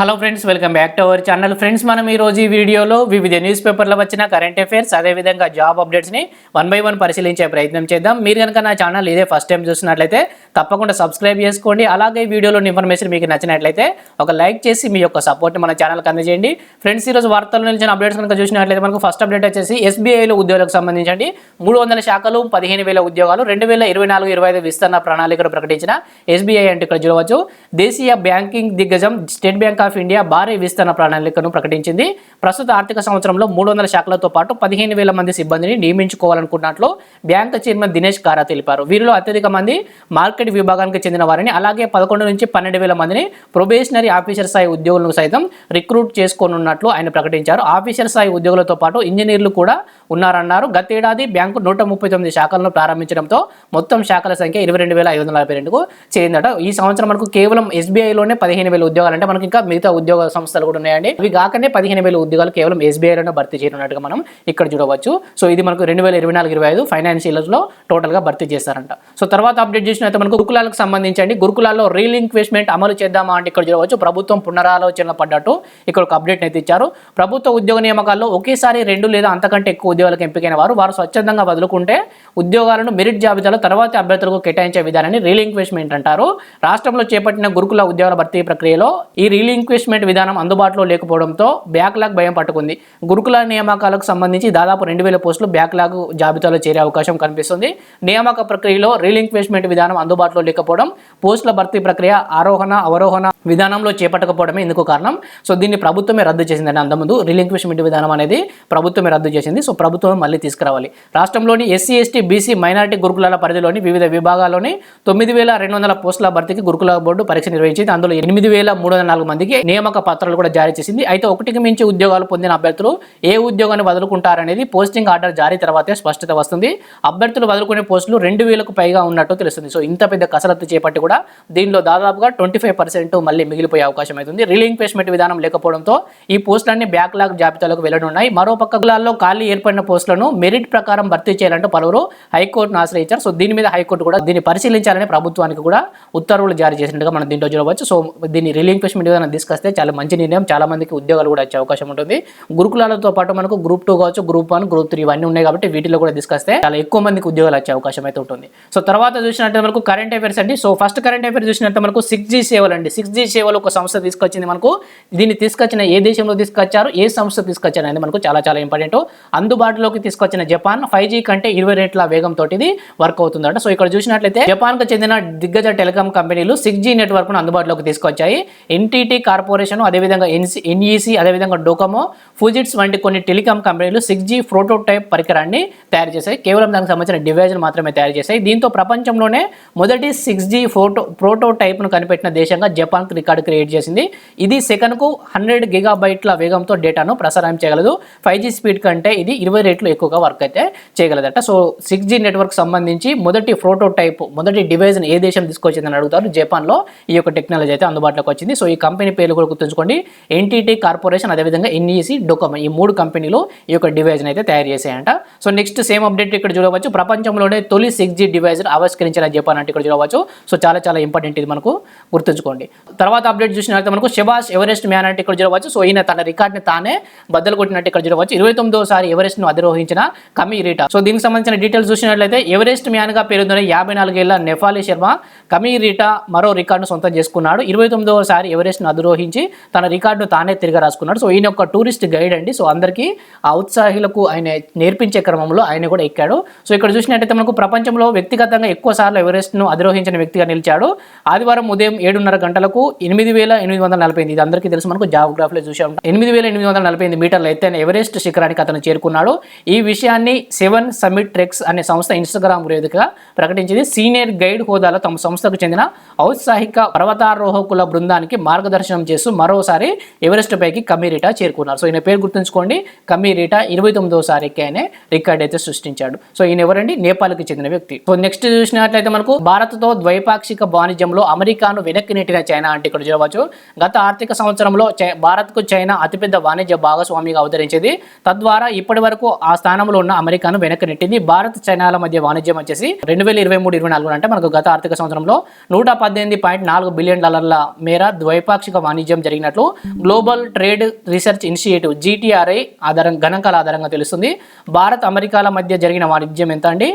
Hello friends welcome back to our channel friends మనం ఈ రోజు ఈ వీడియోలో వివిధ న్యూస్ పేపర్లో వచ్చిన కరెంట్ అఫైర్స్ అదేవిధంగా జాబ్ అప్డేట్స్ని వన్ బై వన్ పరిశీలించే ప్రయత్నం చేద్దాం. మీరు కనుక నా ఛానల్ ఇదే ఫస్ట్ టైం చూసినట్లయితే తప్పకుండా సబ్స్క్రైబ్ చేసుకోండి. అలాగే వీడియోలో వీడియోలోని ఇన్ఫర్మేషన్ మీకు నచ్చినట్లయితే ఒక లైక్ చేసి మీ యొక్క సపోర్ట్ మన ఛానల్కి అందజేయండి. ఫ్రెండ్స్ ఈరోజు వార్తల్లో నిలిచిన అప్డేట్స్ కనుక చూసినట్లయితే మనకు ఫస్ట్ అప్డేట్ వచ్చేసి ఎస్బీఐలో ఉద్యోగులకు సంబంధించండి. మూడు వందల శాఖలు పదిహేను వేల ఉద్యోగాలు రెండు వేల ఇరవై నాలుగు ఇరవై ఐదు విస్తరణ ప్రణాళికను ప్రకటించిన ఎస్బీఐ అంటే ఇక్కడ చూడవచ్చు. దేశీయ బ్యాంకింగ్ దిగ్గజం స్టేట్ బ్యాంక్ ఆఫ్ ఇండియా భారీ విస్తరణ ప్రణాళికను ప్రకటించింది. ప్రస్తుత ఆర్థిక సంవత్సరంలో మూడు వందల శాఖలతో పాటు పదిహేను వేల మంది సిబ్బందిని నియమించుకోవాలనుకున్నట్లు బ్యాంక్ చైర్మన్ దినేష్ కారా తెలిపారు. వీరిలో అత్యధిక మంది మార్కెట్ విభాగానికి చెందిన వారిని అలాగే పదకొండు నుంచి పన్నెండు వేల మందిని ప్రొబేషనరీ ఆఫీసర్ స్థాయి ఉద్యోగులను సైతం రిక్రూట్ చేసుకోనున్నట్లు ఆయన ప్రకటించారు. ఆఫీసర్ స్థాయి ఉద్యోగులతో పాటు ఇంజనీర్లు కూడా ఉన్నారన్నారు. గతేడాది బ్యాంకు నూట ముప్పై తొమ్మిది శాఖలను ప్రారంభించడంతో మొత్తం శాఖల సంఖ్య ఇరవై రెండు వేల ఐదు వందల నలభై రెండుకు చేరిందట. ఈ సంవత్సరం మనకు కేవలం ఎస్బీఐలోనే పదిహేను వేల ఉద్యోగాలు అంటే మనకి ఇంకా మిగతా ఉద్యోగ సంస్థలు కూడా ఉన్నాయండి. ఇవి కాకనే పదిహేను వేల ఉద్యోగాలు కేవలం ఎస్బీఐలోనే భర్తీ చేయనున్నట్టుగా మనం ఇక్కడ చూడవచ్చు. సో ఇది మనకు రెండు వేల ఇరవై నాలుగు ఇరవై ఐదు ఫైనాన్షియల్స్లో టోటల్గా భర్తీ చేస్తారంట సో తర్వాత అప్డేట్ చేసినట్టు మనకు గురుకులాలకు సంబంధించండి. గురుకులాల్లో రీలింక్వేష్మెంట్ అమలు చేద్దామా అంటే ఇక్కడ చూడవచ్చు. ప్రభుత్వం పునరాలోచన పడ్డట్టు ఇక్కడ ఒక అప్డేట్ అయితే ఇచ్చారు. ప్రభుత్వ ఉద్యోగ నియామకాల్లో ఒకేసారి రెండు లేదా అంతకంటే ఎక్కువ ఉద్యోగాలకు ఎంపికైన వారు వారు స్వచ్ఛందంగా వదులుకుంటే ఉద్యోగాలను మెరిట్ జాబితాలో తర్వాత అభ్యర్థులకు కేటాయించే విధానాన్ని రీలింక్వేష్మెంట్ అంటారు. రాష్ట్రంలో చేపట్టిన గురుకుల ఉద్యోగాల భర్తీ ప్రక్రియలో ఈ రీలింక్వేష్మెంట్ విధానం అందుబాటులో లేకపోవడంతో బ్యాక్లాగ్ భయం పట్టుకుంది. గురుకుల నియామకాలకు సంబంధించి దాదాపు రెండు వేల పోస్టులు బ్యాక్లాగ్ జాబితాలో చేరే అవకాశం కనిపిస్తుంది. నియామక ప్రక్రియలో రీలింక్వేష్మెంట్ విధానం అందుబాటులో లేకపోవడం పోస్టుల భర్తీ ప్రక్రియ ఆరోహణ అవరోహణ విధానంలో చేపట్టకపోవడమే ఇందుకు కారణం. సో దీన్ని ప్రభుత్వమే రద్దు చేసిందండి అంతకుముందు. రిలింక్విష్మెంట్ విధానం అనేది ప్రభుత్వమే రద్దు చేసింది. సో ప్రభుత్వం మళ్ళీ తీసుకురావాలి. రాష్ట్రంలోని ఎస్సీ ఎస్టీ బీసీ మైనారిటీ గురుకులాల పరిధిలోని వివిధ విభాగాల్లోని తొమ్మిది వేల రెండు వందల పోస్టుల భర్తీకి గురుకుల బోర్డు పరీక్ష నిర్వహించింది. అందులో ఎనిమిది వేల మూడు వందల నాలుగు మందికి నియామక పత్రాలు కూడా జారీ చేసింది. అయితే ఒకటికి మించి ఉద్యోగాలు పొందిన అభ్యర్థులు ఏ ఉద్యోగాన్ని వదులుకుంటారనేది పోస్టింగ్ ఆర్డర్ జారీ తర్వాతే స్పష్టత వస్తుంది. అభ్యర్థులు వదులుకునే పోస్టులు రెండు వేలకు పైగా ఉన్నట్టు తెలుస్తుంది. సో ఇంత పెద్ద కసరత్తు చేపట్టి కూడా దీనిలో దాదాపుగా ట్వంటీ ఫైవ్ పర్సెంట్ మళ్ళీ మిగిలిపోయే అవకాశం అవుతుంది. రీలింక్వేష్మెంట్ విధానం లేకపోవడంతో ఈ పోస్టులన్నీ బ్యాక్లాగ్ జాబితాలోకి వెళ్ళనున్నాయి మరో పక్క కులాల్లో ఖాళీ ఏర్పడిన పోస్టులను మెరిట్ ప్రకారం భర్తీ చేయాలంటూ పలువురు హైకోర్టును ఆశ్రయించారు. సో దీని మీద హైకోర్టు కూడా దీన్ని పరిశీలించాలని ప్రభుత్వానికి కూడా ఉత్తర్వులు జారీ చేసినట్టుగా మనం దీంట్లో చూడవచ్చు. సో దీన్ని రీలింక్వేష్మెంట్ విధానం తీసుకొస్తే చాలా మంచి నిర్ణయం. చాలా మందికి ఉద్యోగాలు కూడా వచ్చే అవకాశం ఉంటుంది. గురుకులాలతో పాటు మనకు గ్రూప్ టూ కావచ్చు గ్రూప్ వన్ గ్రూప్ త్రీ ఇవన్నీ ఉన్నాయి కాబట్టి వీటిలో కూడా తీసుకొస్తే చాలా ఎక్కువ మందికి ఉద్యోగాలు వచ్చే అవకాశం అయితే ఉంటుంది. సో తర్వాత చూసినట్టు మనకు కరెంట్ అఫైర్స్ అండి. సో ఫస్ట్ కరెంట్ అఫైర్స్ చూసినట్టు మనకు సిక్స్ జీ సేవలు అండి. సిక్స్ జీ సేవలు ఒక సంస్థ తీసుకొచ్చింది మనకు. దీన్ని తీసుకొచ్చిన ఏ దేశంలో తీసుకొచ్చారు? ఏ సంస్థ తీసుకొచ్చారు అనేది మనకు చాలా చాలా ఇంపార్టెంట్ అందుబాటులోకి తీసుకొచ్చిన జపాన్ ఫైవ్ జీ కంటే ఇరవై రేట్ల వేగంతో ఇది వర్క్ అవుతుందట. సో ఇక్కడ చూసినట్లయితే జపాన్కు చెందిన దిగ్గజ టెలికాం కంపెనీలు సిక్స్ జీ నెట్వర్క్ను అందుబాటులోకి తీసుకొచ్చాయి. ఎన్టీటీ కార్పొరేషన్ అదేవిధంగా ఎన్సీ ఎన్ఈసి అదేవిధంగా డోకోమో ఫుజిట్స్ వంటి కొన్ని టెలికాం కంపెనీలు సిక్స్ జీ ప్రోటోటైప్ పరికరాన్ని తయారు చేశాయి. కేవలం దానికి సంబంధించిన డివైజ్ మాత్రమే తయారు చేశాయి. దీంతో ప్రపంచంలోనే మొదటి సిక్స్ జీ ఫోటో ప్రోటోటైప్ను కనిపెట్టిన దేశంగా జపాన్ రికార్డు క్రియేట్ చేసింది. ఇది సెకన్కు హండ్రెడ్ గిగాబైట్ల వేగంతో డేటాను ప్రసారం చేయగలదు. ఫైవ్ జీ స్పీడ్ కంటే ఇది ఇరవై రేట్లు ఎక్కువగా వర్క్ అయితే చేయగలదట. సో సిక్స్ జీ నెట్వర్క్ సంబంధించి మొదటి ప్రోటోటైప్ మొదటి డివైజ్ని ఏ దేశం తీసుకొచ్చిందని అడుగుతారు? జపాన్లో ఈ యొక్క టెక్నాలజీ అయితే అందుబాటులోకి వచ్చింది. సో ఈ కంపెనీ పేర్లు కూడా గుర్తుంచుకోండి. ఎన్టీటీ కార్పొరేషన్ అదేవిధంగా ఎన్ఈసి డొకోమో ఈ మూడు కంపెనీలు ఈ యొక్క డివైజ్ని అయితే తయారు చేశాయంట. సో నెక్స్ట్ సేమ్ అప్డేట్ ఇక్కడ చూడవచ్చు. ప్రపంచంలోనే తొలి సిక్స్ జీ డివైజ్ ఆవిష్కరించిన చెప్పానంటే ఇక్కడ చూడవచ్చు. సో చాలా చాలా ఇంపార్టెంట్ ఇది మనకు గుర్తుంచుకోండి. తర్వాత అప్డేట్ చూసినట్లయితే మనకు శబాష్ ఎవరెస్ట్ మ్యాన్ అంటే ఇక్కడ చూడవచ్చు. సో ఈయన తన రికార్డ్ని తానే బద్దలు కొట్టినట్టు ఇక్కడ చూడవచ్చు. ఇరవై తొమ్మిదోసారి ఎవరెస్ట్ను అధిరోహించిన కమీ రీటా. సో దీనికి సంబంధించిన డీటెయిల్స్ చూసినట్లయితే ఎవరెస్ట్ మ్యాన్గా పేరుందిన యాభై నాలుగేళ్ళ నెఫాలి శర్మ కమీ రీటా మరో రికార్డును సొంతం చేసుకున్నాడు. ఇరవై తొమ్మిదోసారి ఎవరెస్ట్ను అధిరోహించి తన రికార్డును తానే తిరిగి రాసుకున్నాడు. సో ఈయన ఒక టూరిస్ట్ గైడ్ అండి. సో అందరికీ ఆ ఉత్సాహులకు ఆయన నేర్పించే క్రమంలో ఆయన కూడా ఎక్కాడు. సో ఇక్కడ చూసినట్టయితే మనకు ప్రపంచంలో వ్యక్తిగతంగా ఎక్కువ సార్లు ఎవరెస్ట్ను అధిరోహించిన వ్యక్తిగా నిలిచాడు. ఆదివారం ఉదయం ఏడున్నర గంటలకు ఎనిమిది వేల ఎనిమిది వందల నలభై ఎనిమిది ఇది అందరికీ తెలుసు మనకు జాగ్రాఫీలో చూసే ఉంటాం. ఎనిమిది వేల ఎనిమిది వందల నలభై ఎనిమిది మీటర్ల ఎత్తైన ఎవరెస్ట్ శిఖరానికి అతను చేరుకున్నాడు. ఈ విషయాన్ని సెవెన్ సమిట్ ట్రెక్స్ అనే సంస్థ ఇన్స్టాగ్రామ్ వేదికగా ప్రకటించింది. సీనియర్ గైడ్ హోదాలో తమ సంస్థకు చెందిన ఔత్సాహిక పర్వతారోహకుల బృందానికి మార్గదర్శనం చేస్తూ మరోసారి ఎవరెస్ట్ పైకి కమీరిటా చేరుకున్నారు. సో ఈయన పేరు గుర్తుంచుకోండి. కమీరిటా ఇరవై తొమ్మిదోసారికి ఆయన రికార్డ్ అయితే సృష్టించాడు. సో ఈయన ఎవరండి? నేపాల్కి చెందిన వ్యక్తి. సో నెక్స్ట్ చూసినట్లయితే మనకు భారత్తో ద్వైపాక్షిక వాణిజ్యంలో అమెరికాను వెనక్కి నెట్టిన చైనా అంటే ఇక్కడ చూడవచ్చు. గత ఆర్థిక సంవత్సరంలో భారత్కు చైనా అతిపెద్ద వాణిజ్య భాగస్వామిగా అవతరించింది. తద్వారా ఇప్పటి వరకు ఆ స్థానంలో ఉన్న అమెరికాను వెనక్కి నెట్టింది. భారత్ చైనాల మధ్య వాణిజ్యం వచ్చేసి రెండు వేల ఇరవై మూడు ఇరవై నాలుగు అంటే మనకు గత ఆర్థిక సంవత్సరంలో నూట పద్దెనిమిది పాయింట్ నాలుగు బిలియన్ డాలర్ల మేర ద్వైపాక్షిక వాణిజ్యం జరిగినట్లు global trade research initiative GTRI ఆధారం గణాంకాల ఆధారంగా తెలుస్తుంది. భారత్ అమెరికాల మధ్య జరిగిన వాణిజ్యం ఎంత అండి?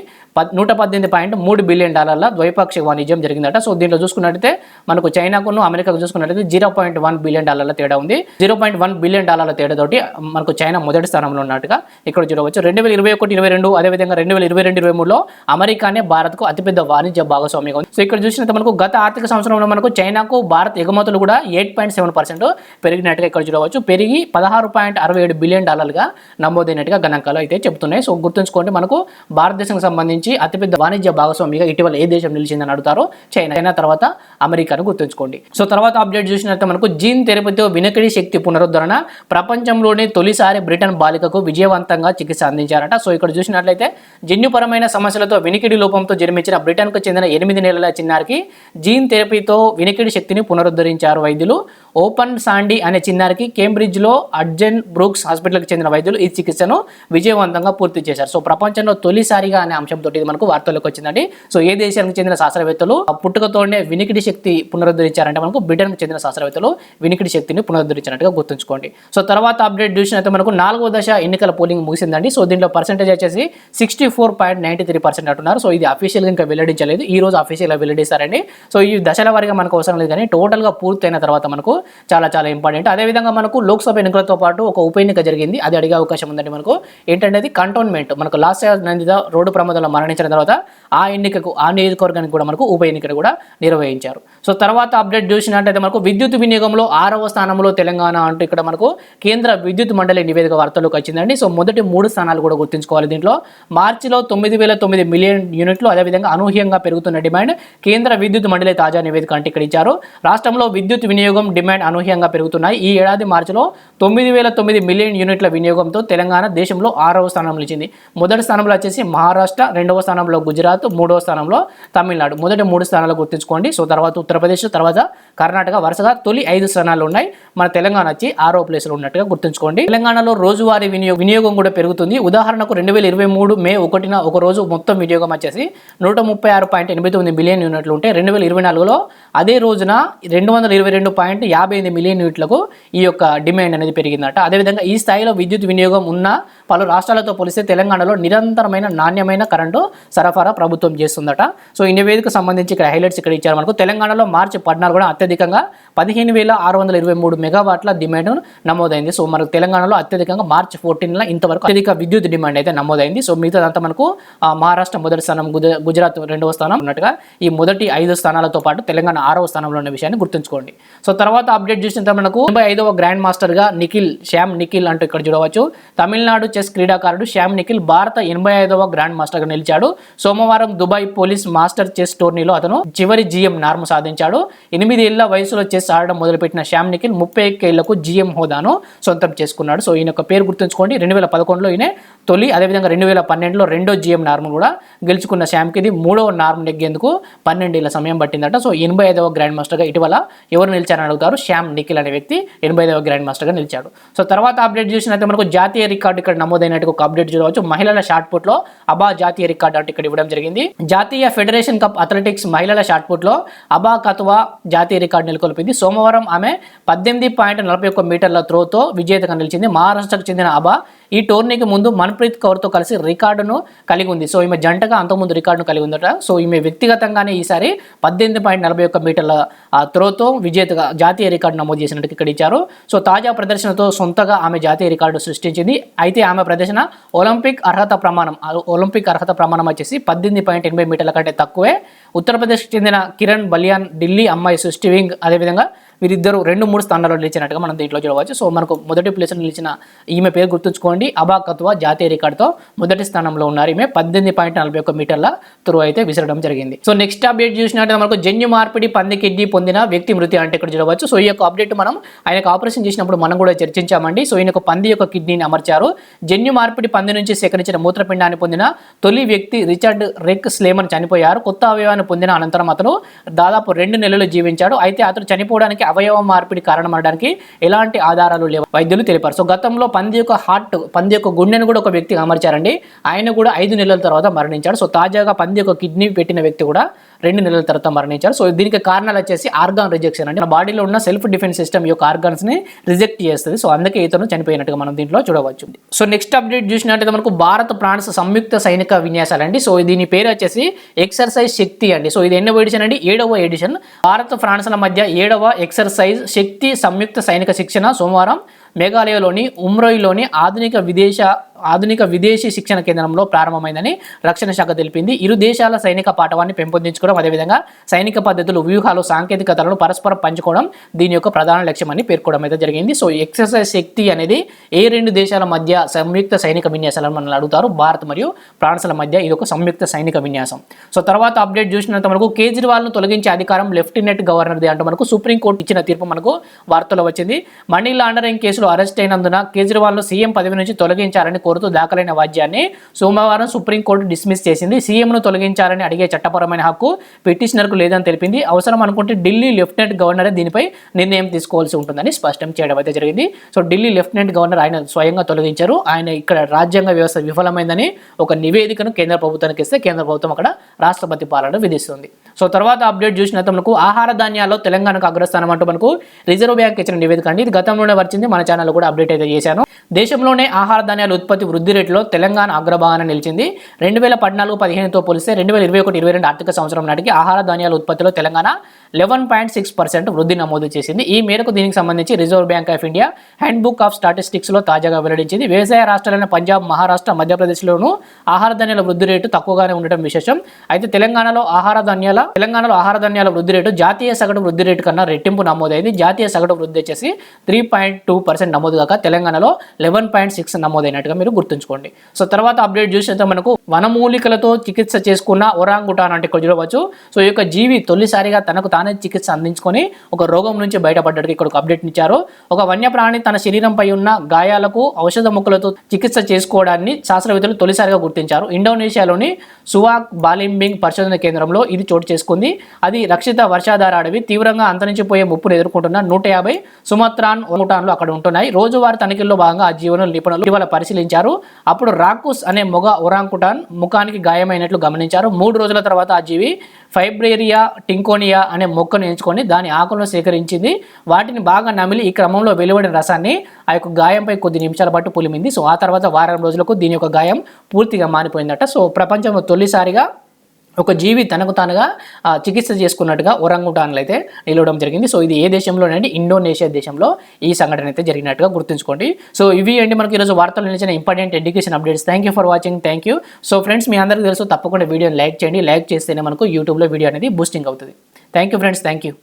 నూట పద్దెనిమిది పాయింట్ మూడు బిలియన్ డాలర్ల ద్వైపాక్షిక వాణిజ్యం జరిగిందట. సో దీంట్లో చూసుకున్నట్టయితే మనకు చైనాకును అమెరికాకు చూసుకున్నట్టయితే జీరో పాయింట్ వన్ బిలియన్ డాలర్ల తేడా ఉంది. జీరో పాయింట్ వన్ బిలియన్ డాలర్ల తేడాతోటి మనకు చైనా మొదటి స్థానంలో ఉన్నట్టుగా ఇక్కడ చూడవచ్చు రెండు వేల ఇరవై ఒకటి ఇరవై రెండు అదేవిధంగా రెండు వేల ఇరవై రెండు ఇరవై మూడులో అమెరికానే భారత్కు అతిపెద్ద వాణిజ్య భాగస్వామిగా ఉంది. సో ఇక్కడ చూసినట్టు మనకు గత ఆర్థిక సంవత్సరంలో మనకు చైనాకు భారత్ ఎగుమతులు కూడా ఎయిట్ పాయింట్ సెవెన్ పర్సెంట్ పెరిగినట్టుగా ఇక్కడ చూడవచ్చు పెరిగి పదహారు పాయింట్ అరవై ఏడు బిలియన్ డాలర్లుగా నమోదైనట్టుగా గణాంకాలు అయితే చెప్తున్నాయి. సో గుర్తుంచుకోండి మనకు భారతదేశం సంబంధించి అతిపెద్ద వాణిజ్య భాగస్వామిగా ఇటీవల ఏ దేశం నిలిచిందని అడుగుతారో చైనా. చైనా తర్వాత అమెరికాను గుర్తుంచుకోండి. సో తర్వాత అప్డేట్ చూసినట్టు మనకు జీన్ థెరపీతో వినకడి శక్తి పునరుద్ధరణ ప్రపంచంలోనే తొలిసారి బ్రిటన్ బాలికకు విజయవంతంగా చికిత్స అందించారట. సో ఇక్కడ చూసినట్లయితే జన్యుపరమైన సమస్యలతో వినికిడి లోపంతో జన్మించిన బ్రిటన్కు చెందిన ఎనిమిది నెలల చిన్నారికి జీన్ థెరపీతో వినికిడి శక్తిని పునరుద్ధరించారు వైద్యులు. ఓపెన్ సాండీ అనే చిన్నారికి కేంబ్రిడ్జ్లో అర్జెన్ బ్రూక్స్ హాస్పిటల్కి చెందిన వైద్యులు ఈ చికిత్సను విజయవంతంగా పూర్తి చేశారు. సో ప్రపంచంలో తొలిసారిగా అనే అంశంతో ఇది మనకు వార్తల్లోకి వచ్చిందండి. సో ఏ దేశానికి చెందిన శాస్త్రవేత్తలు ఆ పుట్టుకతోనే వినికిడి శక్తి పునరుద్ధరించారంటే మనకు బ్రిటన్కి చెందిన శాస్త్రవేత్తలు వినికిడి శక్తిని పునరుద్ధరించినట్టుగా గుర్తుంచుకోండి. సో తర్వాత అప్డేట్ చూసినట్టు మనకు నాలుగో దశ ఎన్నికల పోలింగ్ ముగిసిందండి. సో దీంట్లో పర్సెంటేజ్ వచ్చేసి sixty four point ninety three percent అంటున్నారు. సో ఇది అఫీషియల్గా ఇంకా వెల్లడించలేదు. ఈ రోజు అఫీషియల్గా వెల్లడిస్తారండి. సో ఈ దశల వారిగా మనకు అవసరం లేదు కానీ టోటల్గా పూర్తయిన తర్వాత మనకు చాలా చాలా ఇంపార్టెంట్ అదేవిధంగా మనకు లోక్సభ ఎన్నికలతో పాటు ఒక ఉప ఎన్నిక జరిగింది. అది అడిగే అవకాశం ఉందండి మనకు. ఏంటంటే అది కంటోన్మెంట్ మనకు లాస్ట్ ఇయర్ నందిద రోడ్డు ప్రమాదంలో మరణించిన తర్వాత ఆ ఎన్నికకు ఆ నియోజకవర్గానికి కూడా మనకు ఉప ఎన్నికను కూడా నిర్వహించారు. సో తర్వాత అప్డేట్ చూసినట్టయితే మనకు విద్యుత్ వినియోగంలో ఆరవ స్థానంలో తెలంగాణ అంటూ ఇక్కడ మనకు కేంద్ర విద్యుత్ మండలి నివేదిక వార్తలోకి వచ్చిందండి. సో మొదటి మూడు స్థానాలు కూడా గుర్తుంచుకోవాలి దీంట్లో. మార్చిలో తొమ్మిది వేల తొమ్మిది మిలియన్ యూనిట్లు అదేవిధంగా అనూహ్యంగా పెరుగుతున్న డిమాండ్ కేంద్ర విద్యుత్ మండలి తాజా నివేదిక అంటే ఇక్కడ ఇచ్చారు. రాష్ట్రంలో విద్యుత్ వినియోగం డిమాండ్ అనూహ్యంగా పెరుగుతున్నాయి. ఈ ఏడాది మార్చిలో తొమ్మిది వేల తొమ్మిది మిలియన్ యూనిట్ల వినియోగంతో తెలంగాణ దేశంలో ఆరవ స్థానంలో నిలిచింది. మొదటి స్థానంలో వచ్చేసి మహారాష్ట్ర రెండవ స్థానంలో గుజరాత్ మూడవ స్థానంలో తమిళనాడు. మొదటి మూడు స్థానాలు గుర్తుంచుకోండి. సో తర్వాత ఉత్తరప్రదేశ్ తర్వాత కర్ణాటక వరుసగా తొలి ఐదు స్థానాలు ఉన్నాయి. మన తెలంగాణ వచ్చి ఆరో ప్లేస్లో ఉన్నట్టుగా గుర్తుంచుకోండి. తెలంగాణలో రోజువారీ వినియోగ వినియోగం కూడా పెరుగుతుంది. ఉదాహరణకు రెండు వేల ఇరవై మూడు మే ఒకటిన ఒక రోజు మొత్తం వినియోగం వచ్చేసి నూట ముప్పై ఆరు పాయింట్ ఎనభై తొమ్మిది మిలియన్ యూనిట్లు ఉంటే రెండు వేల ఇరవై నాలుగులో అదే రోజున రెండు వందల ఇరవై రెండు పాయింట్ యాభై యాభై ఎనిమిది మిలియన్ యూనిట్లకు ఈ యొక్క డిమాండ్ అనేది పెరిగిందట. అదేవిధంగా ఈ స్థాయిలో విద్యుత్ వినియోగం ఉన్న పలు రాష్ట్రాలతో పోలిస్తే తెలంగాణలో నిరంతరమైన నాణ్యమైన కరెంటు సరఫరా ప్రభుత్వం చేస్తుందట. సో ఈ నివేదిక సంబంధించి ఇక్కడ హైలైట్స్ ఇక్కడ ఇచ్చారు. మనకు తెలంగాణలో మార్చి పద్నాలుగు కూడా అత్యధికంగా పదిహేను వేల ఆరు వందల ఇరవై మూడు మెగావాట్ల డిమాండ్ నమోదైంది. సో మనకు తెలంగాణలో అత్యధికంగా మార్చి ఫోర్టీన్లో ఇంతవరకు అత్యధిక విద్యుత్ డిమాండ్ అయితే నమోదైంది. సో మిగతాదంతా మనకు ఆ, మహారాష్ట్ర మొదటి స్థానం గుజ- గుజరాత్ రెండవ స్థానం ఉన్నట్టుగా ఈ మొదటి ఐదు స్థానాలతో పాటు తెలంగాణ ఆరవ స్థానంలో ఉన్న విషయాన్ని గుర్తుంచుకోండి. సో తర్వాత అప్డేట్ చూసిన మనకు తొంభై ఐదవ గ్రాండ్ మాస్టర్గా నిఖిల్ శ్యామ్ నిఖిల్ అంటూ ఇక్కడ చూడవచ్చు. తమిళనాడు చెస్ క్రీడాకారుడు శ్యామ్ నిఖిల్ భారత ఎనభై ఐదవ గ్రాండ్ మాస్టర్గా నిలిచాడు. సోమవారం దుబాయ్ పోలీస్ మాస్టర్ చెస్ టోర్నీలో అతను చివరి జీఎం నార్మ్ సాధించాడు. ఎనిమిది ఏళ్ళ వయసులో చెస్ ఆడడం మొదలుపెట్టిన శ్యామ్ నిఖిల్ ముప్పై ఏళ్ళకు జీఎం హోదాను సొంతం చేసుకున్నాడు. సో ఈయన యొక్క పేరు గుర్తుంచుకోండి. రెండు వేల పదకొండులో ఈయన తొలి అదేవిధంగా రెండు వేల పన్నెండులో రెండో జీఎం నార్మ్ కూడా గెలుచుకున్న శ్యామ్కి ఇది మూడవ నార్మ్ నెగ్గేందుకు పన్నెండేళ్ళ సమయం పట్టిందట. సో ఎనభై ఐదవ గ్రాండ్ మాస్టర్గా ఇటీవల ఎవరు నిలిచారని అడుగుతారు? శ్యామ్ నిఖిల్ అనే వ్యక్తి ఎనభైదవ గ్రాండ్ మాస్టర్గా నిలిచాడు. సో తర్వాత అప్డేట్ చూసినట్టు మనకు జాతీయ రికార్డు ఇక్కడ నమోదైనట్టు ఒక అప్డేట్ చూడవచ్చు. మహిళల షార్ట్ పుట్లో అబా జాతీయ రికార్డు అంటే ఇక్కడ ఇవ్వడం జరిగింది. జాతీయ ఫెడరేషన్ కప్ అథ్లెటిక్స్ మహిళల షార్ట్ పుట్లో అబా కత్వా జాతీయ రికార్డు నెలకొల్పింది. సోమవారం ఆమె పద్దెనిమిది పాయింట్ నలభై ఒక్క మీటర్ల త్రోతో విజేతగా నిలిచింది. మహారాష్ట్రకు చెందిన అబా ఈ టోర్నీకి ముందు మన్ప్రీత్ కౌర్తో కలిసి రికార్డును కలిగి ఉంది. సో ఈమె జంటగా అంతకుముందు రికార్డును కలిగి ఉందట. సో ఈమె వ్యక్తిగతంగానే ఈసారి పద్దెనిమిది పాయింట్ నలభై ఒక్క మీటర్ల త్రోతో విజేతగా జాతీయ రికార్డు నమోదు చేసినట్టు ఇక్కడ ఇచ్చారు. సో తాజా ప్రదర్శనతో సొంతగా ఆమె జాతీయ రికార్డు సృష్టించింది. అయితే ఆమె ప్రదర్శన ఒలింపిక్ అర్హత ప్రమాణం ఒలింపిక్ అర్హత ప్రమాణం వచ్చేసి పద్దెనిమిది పాయింట్ ఎనభై మీటర్ల కంటే తక్కువే. ఉత్తరప్రదేశ్కి చెందిన కిరణ్ బలియాన్ ఢిల్లీ అమ్మాయి సృష్టి వింగ్ అదేవిధంగా వీరిద్దరు రెండు మూడు స్థానాల్లో నిలిచినట్టుగా మనం దీంట్లో చూడవచ్చు. సో మనకు మొదటి ప్లేస్లో నిలిచిన ఈమె పేరు గుర్తుంచుకోండి. అబాకత్వ జాతీయ రికార్డుతో మొదటి స్థానంలో ఉన్నారు. ఈమె పద్దెనిమిది పాయింట్ నలభై ఒక్క మీటర్ల త్రో అయితే విసరడం జరిగింది. సో నెక్స్ట్ అప్డేట్ చూసినట్టు మనకు జన్యు మార్పిడి పంది కిడ్నీ పొందిన వ్యక్తి మృతి అంటే ఇక్కడ చూడవచ్చు. సో ఈ యొక్క అప్డేట్ మనం ఆయనకు ఆపరేషన్ చేసినప్పుడు మనం కూడా చర్చించామండి. సో ఈయనకు పంది యొక్క కిడ్నీని అమర్చారు. జన్యు మార్పిడి పంది నుంచి సేకరించిన మూత్రపిండాన్ని పొందిన తొలి వ్యక్తి రిచర్డ్ రెక్ స్లేమన్ చనిపోయారు. కొత్త అవయవాన్ని పొందిన అనంతరం అతను దాదాపు రెండు నెలలు జీవించాడు. అయితే అతను చనిపోవడానికి అవయవ మార్పిడి కారణమనడానికి ఎలాంటి ఆధారాలు లేవు వైద్యులు తెలిపారు. సో గతంలో పంది యొక్క హార్ట్ పంది యొక్క గుండెను కూడా ఒక వ్యక్తి అమర్చారండి. ఆయన కూడా ఐదు నెలల తర్వాత మరణించాడు. సో తాజాగా పంది యొక్క కిడ్నీ పెట్టిన వ్యక్తి కూడా రెండు నెలల తర్వాత మరణించారు. సో దీనికి కారణాలు వచ్చేసి ఆర్గాన్ రిజెక్షన్ అంటే మన బాడీలో ఉన్న సెల్ఫ్ డిఫెన్స్ సిస్టమ్ యొక్క ఆర్గాన్స్ని రిజెక్ట్ చేస్తుంది. సో అందుకే ఇతను చనిపోయినట్టుగా మనం దీంట్లో చూడవచ్చు. సో నెక్స్ట్ అప్డేట్ చూసినట్టయితే మనకు భారత ఫ్రాన్స్ సంయుక్త సైనిక విన్యాసాలు అండి సో దీని పేరు వచ్చేసి ఎక్సర్సైజ్ శక్తి అండి. సో ఇది ఎన్నో ఎడిషన్ అండి? ఏడవ ఎడిషన్. భారత్ ఫ్రాన్స్ల మధ్య ఏడవ ఎక్సర్సైజ్ శక్తి సంయుక్త సైనిక శిక్షణ సోమవారం మేఘాలయలోని ఉమ్రోయిలోని ఆధునిక విదేశ ఆధునిక విదేశీ శిక్షణ కేంద్రంలో ప్రారంభమైందని రక్షణ శాఖ తెలిపింది. ఇరు దేశాల సైనిక పాఠవాన్ని పెంపొందించుకోవడం అదేవిధంగా సైనిక పద్ధతులు వ్యూహాలు సాంకేతికతలను పరస్పరం పంచుకోవడం దీని యొక్క ప్రధాన లక్ష్యమని పేర్కొనడం అయితే జరిగింది. సో ఎక్సర్సైజ్ శక్తి అనేది ఏ రెండు దేశాల మధ్య సంయుక్త సైనిక విన్యాసాలను మనల్ని అడుగుతారు. భారత్ మరియు ఫ్రాన్స్ల మధ్య ఇది ఒక సంయుక్త సైనిక విన్యాసం. సో తర్వాత అప్డేట్ చూసినంత మనకు కేజ్రీవాల్ను తొలగించే అధికారం లెఫ్టినెంట్ గవర్నర్ది అంటూ మనకు సుప్రీంకోర్టు ఇచ్చిన తీర్పు మనకు వార్తలో వచ్చింది. మనీ లాండరింగ్ కేసులో అరెస్ట్ అయినందున కేజ్రీవాల్ను సీఎం పదవి నుంచి తొలగించారని కోరుతూ దాఖలైన వాద్యాన్ని సోమవారం సుప్రీంకోర్టు డిస్మిస్ చేసింది. సీఎంను తొలగించాలని అడిగే చట్టపరమైన హక్కు పిటిషనర్కు లేదని తెలిపింది. అవసరం అనుకుంటే ఢిల్లీ లెఫ్టినెంట్ గవర్నర్ దీనిపై నిర్ణయం తీసుకోవాల్సి ఉంటుందని స్పష్టం చేయడం అయితే జరిగింది. సో ఢిల్లీ లెఫ్టినెంట్ గవర్నర్ ఆయన స్వయంగా తొలగించారు. ఆయన ఇక్కడ రాజ్యాంగ వ్యవస్థ విఫలమైందని ఒక నివేదికను కేంద్ర ప్రభుత్వానికి ఇస్తే కేంద్ర ప్రభుత్వం అక్కడ రాష్ట్రపతి పాలన విధిస్తుంది. సో తర్వాత అప్డేట్ చూసినట్టు మనకు ఆహార ధాన్యాల్లో తెలంగాణకు అగ్రస్థానం అంటూ మనకు రిజర్వ్ బ్యాంక్ ఇచ్చిన నివేదిక అండి. ఇది గతంలోనే వచ్చింది మన ఛానల్ కూడా అప్డేట్ అయితే చేశాను. దేశంలోనే ఆహార ధాన్యాల ఉత్పత్తి వృద్ధి రేటులో తెలంగాణ అగ్రభాగాన నిలిచింది. రెండు వేల పద్నాలుగు పదిహేనుతో పోలిస్తే రెండు వేల ఇరవై ఒకటి ఇరవై రెండు ఆర్థిక సంవత్సరం నాటికి ఆహార ధాన్యాల ఉత్పత్తిలో Telangana eleven point six percent వృద్ధి నమోదు చేసింది. ఈ మేరకు దీనికి సంబంధించి Reserve Bank of India handbook of స్టాటిస్టిక్స్లో తాజాగా వెల్లడించింది. వ్యవసాయ రాష్ట్రాలైన పంజాబ్ మహారాష్ట్ర మధ్యప్రదేశ్లోనూ ఆహార ధాన్యాల వృద్ధి రేటు తక్కువగానే ఉండటం విశేషం. అయితే తెలంగాణలో ఆహార ధాన్యాల తెలంగాణలో ఆహార ధాన్యాల వృద్ధి రేటు జాతీయ సగటు వృద్ధి రేటు కన్నా రెట్టింపు నమోదైంది. జాతీయ సగటు వృద్ధి వచ్చేసి త్రీ పాయింట్ టూ పర్సెంట్ నమోదు కాక తెలంగాణలో లెవెన్ పాయింట్ సిక్స్ నమోదైనట్టుగా మీరు గుర్తుంచుకోండి. సో తర్వాత అప్డేట్ చూసినంత మనకు. వనమూలికలతో చికిత్స చేసుకున్న ఒరాంగుటాన్ అంటే ఇక్కడ చూడవచ్చు. సో ఈ యొక్క జీవి తొలిసారిగా తనకు తానే చికిత్స అందించుకొని ఒక రోగం నుంచి బయటపడ్డానికి ఇక్కడ ఒక అప్డేట్ ఇచ్చారు. ఒక వన్యప్రాణి తన శరీరంపై ఉన్న గాయాలకు ఔషధ ముక్కలతో చికిత్స చేసుకోవడాన్ని శాస్త్రవేత్తలు తొలిసారిగా గుర్తించారు. ఇండోనేషియాలోని సువాక్ బాలింబింగ్ పరిశోధన కేంద్రంలో ఇది చోటు చేసుకుంది. అది రక్షిత వర్షాధార అడవి. తీవ్రంగా అంతరించిపోయే ముప్పును ఎదుర్కొంటున్న నూట యాభై సుమత్రాన్ ఓటాన్లు అక్కడ ఉంటున్నాయి. రోజువారీ తనిఖీల్లో భాగంగా ఆ జీవన నిపుణులు ఇవాళ పరిశీలించారు. అప్పుడు రాకుస్ అనే మొగ ఒరాంకుటాన్ ముఖానికి గాయమైనట్లు గమనించారు. మూడు రోజుల తర్వాత ఆ జీవి ఫైబ్రేరియా టింకోనియా అనే మొక్కను ఎంచుకొని దాని ఆకులను సేకరించింది. వాటిని బాగా నమిలి ఈ క్రమంలో వెలువడిన రసాన్ని ఆ యొక్క గాయంపై కొద్ది నిమిషాల పాటు పులిమింది. సో ఆ తర్వాత వారం రోజులకు దీని యొక్క గాయం పూర్తిగా మారిపోయిందట. సో ప్రపంచంలో తొలిసారిగా ఒక జీవి తనకు తానుగా ఆ, చికిత్స చేసుకున్నట్టుగా ఒరంగుటాన్లు అయితే నిలవడం జరిగింది. సో ఇది ఏ దేశంలోనండి ఇండోనేషియా దేశంలో ఈ సంఘటన అయితే జరిగినట్టుగా గుర్తుంచుకోండి. సో ఇవి అండి మనకి ఈరోజు వార్తలు నిలిచిన important education updates. Thank you for watching thank you so friends మీ అందరికీ తెలుసు తప్పకుండా వీడియోని లైక్ చేయండి. లైక్ చేస్తేనే మనకు యూట్యూబ్లో వీడియో అనేది బూస్టింగ్ అవుతుంది. Thank you friends thank you